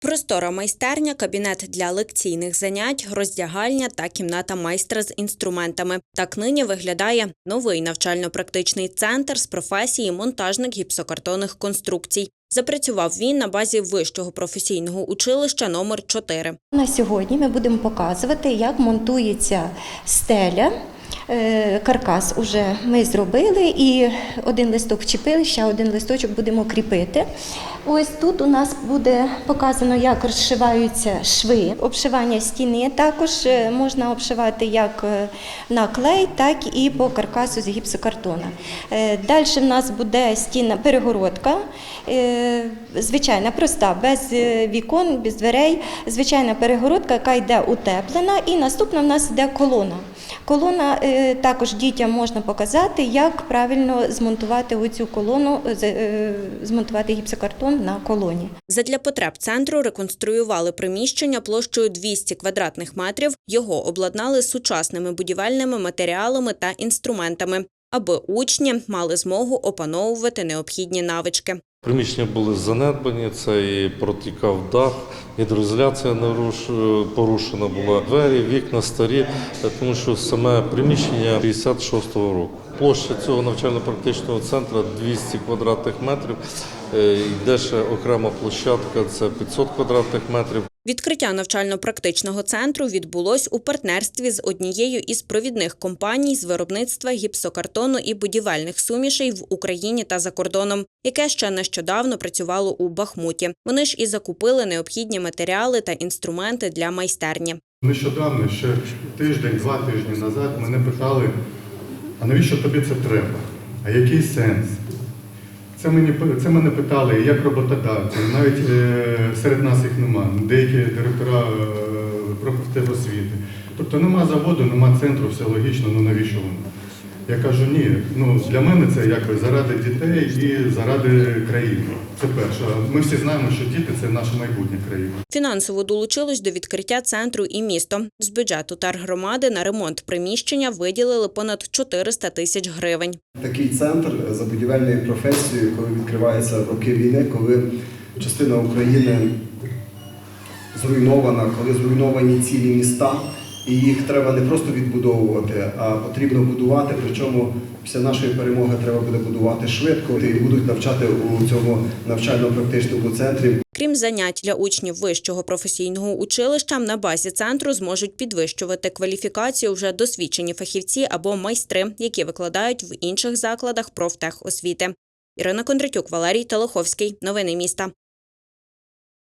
Простора майстерня, кабінет для лекційних занять, роздягальня та кімната майстра з інструментами. Так нині виглядає новий навчально-практичний центр з професії монтажник гіпсокартонних конструкцій. Запрацював він на базі вищого професійного училища номер 4 На сьогодні ми будемо показувати, як монтується стеля. Е, Каркас уже ми зробили і один листок вчепили, ще один листочок будемо кріпити. Ось тут у нас буде показано, як розшиваються шви. Обшивання стіни також е, можна обшивати як е, на клей, так і по каркасу з гіпсокартона. Далі в нас буде стіна перегородка, е, звичайна, проста, без е, вікон, без дверей. Звичайна перегородка, яка йде утеплена, і наступна в нас йде колона. Колона е, також дітям можна показати, як правильно змонтувати оцю колону, е, е, змонтувати гіпсокартон на колоні. Задля потреб центру реконструювали приміщення площею 200 квадратних метрів. Його обладнали сучасними будівельними матеріалами та інструментами, аби учні мали змогу опановувати необхідні навички. Приміщення були занедбані, це і протікав дах, гідроізоляція наруш- порушена була, двері, вікна старі, е, тому що саме приміщення 56-го року. Площа цього навчально-практичного центру 200 квадратних метрів. Е, Йде ще окрема площадка, це 500 квадратних метрів. Відкриття навчально-практичного центру відбулось у партнерстві з однією із провідних компаній з виробництва гіпсокартону і будівельних сумішей в Україні та за кордоном, яке ще нещодавно працювало у Бахмуті. Вони ж і закупили необхідні матеріали та інструменти для майстерні. Нещодавно, ще тиждень, два тижні назад, мене питали, а навіщо тобі це треба? А який сенс? Це, мені, це мене питали як роботодавці, навіть е, серед нас їх нема, деякі директора е, профтехосвіти. Тобто нема заводу, нема центру, все логічно, ну навіщо воно? Я кажу, ні, ну для мене це якби заради дітей і заради країни. Це перше. Ми всі знаємо, що діти це наше майбутнє країни. Фінансово долучилось до відкриття центру і місто. З бюджету тергромади на ремонт приміщення виділили понад 400 тисяч гривень. Такий центр за будівельною професією, коли відкривається роки війни, коли частина України зруйнована, коли зруйновані цілі міста, і їх треба не просто відбудовувати, а потрібно будувати. Причому після нашої перемоги треба буде будувати швидко і будуть навчати у цьому навчально-практичному центрі Крім занять для учнів вищого професійного училища, на базі центру зможуть підвищувати кваліфікацію вже досвідчені фахівці або майстри, які викладають в інших закладах профтехосвіти. Ірина Кондратюк, Валерій Телеховський. Новини міста.